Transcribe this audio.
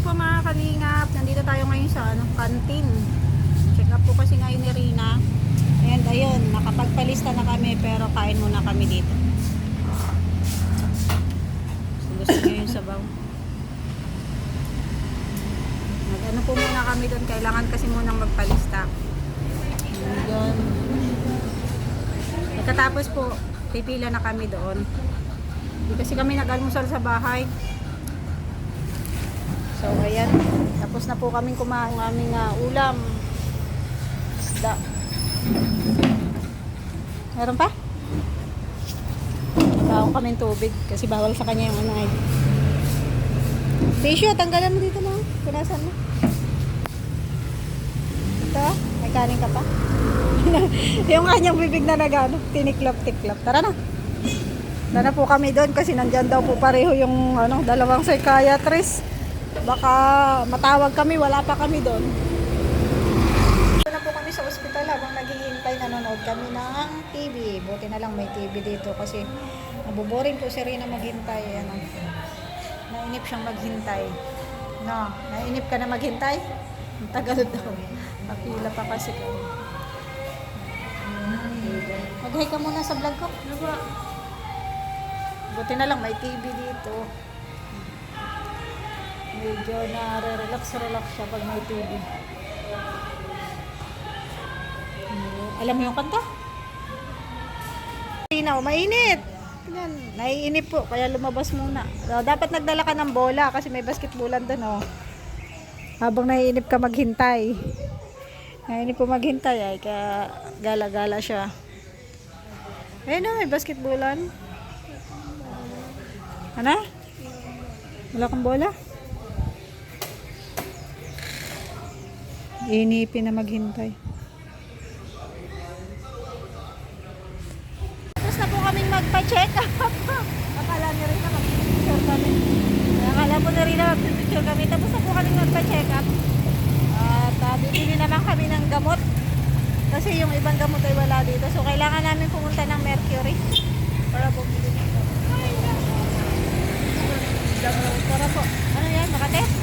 morning po mga kalingap. Nandito tayo ngayon sa ano, canteen. Check up po kasi ngayon ni Rina. And ayun, nakapagpalista na kami pero kain muna kami dito. So, gusto niyo yung sabaw. Mag-ano po muna kami doon. Kailangan kasi munang magpalista. Doon. Pagkatapos po, pipila na kami doon. Hindi kasi kami nag-almusal sa bahay. So, ayan. Tapos na po kaming kumain ng aming ah, ulam. Isda. Meron pa? Baon kami tubig kasi bawal sa kanya yung ano ay. Tissue, tanggalan mo dito na. Punasan mo. Ito, may kanin ka pa. yung kanyang bibig na nagano, tiniklop-tiklop. Tara na. Tara na po kami doon kasi nandyan daw po pareho yung ano, dalawang psychiatrist. Baka matawag kami, wala pa kami doon. Ito na po kami sa ospital habang naghihintay, nanonood kami ng TV. Buti na lang may TV dito kasi nabuboring po si Rina maghintay. Ano. Nainip siyang maghintay. No, nainip ka na maghintay? Ang tagal daw. Papila pa kasi kami. Mag-hi ka muna sa vlog ko. Buti na lang may TV dito. Medyo na-relax-relax siya pag may TV. Alam mo yung kanta? Tinaw, mainit. Yan, naiinip po, kaya lumabas muna. So, dapat nagdala ka ng bola kasi may basketballan doon, oh. Habang naiinip ka maghintay. Naiinip po maghintay, ay kaya gala-gala siya. Ayun oh, may basketballan. Ano? Wala kang bola? Inipin na maghintay. Tapos na po kaming magpa-check up. Akala ni Rina mag-picture kami. Akala po ni Rina mag-picture kami. Tapos na po kaming magpa-check up. At uh, bibili naman kami ng gamot. Kasi yung ibang gamot ay wala dito. So kailangan namin pumunta ng Mercury. Para bumili ng gamot. Para po. Ano yan? Makate?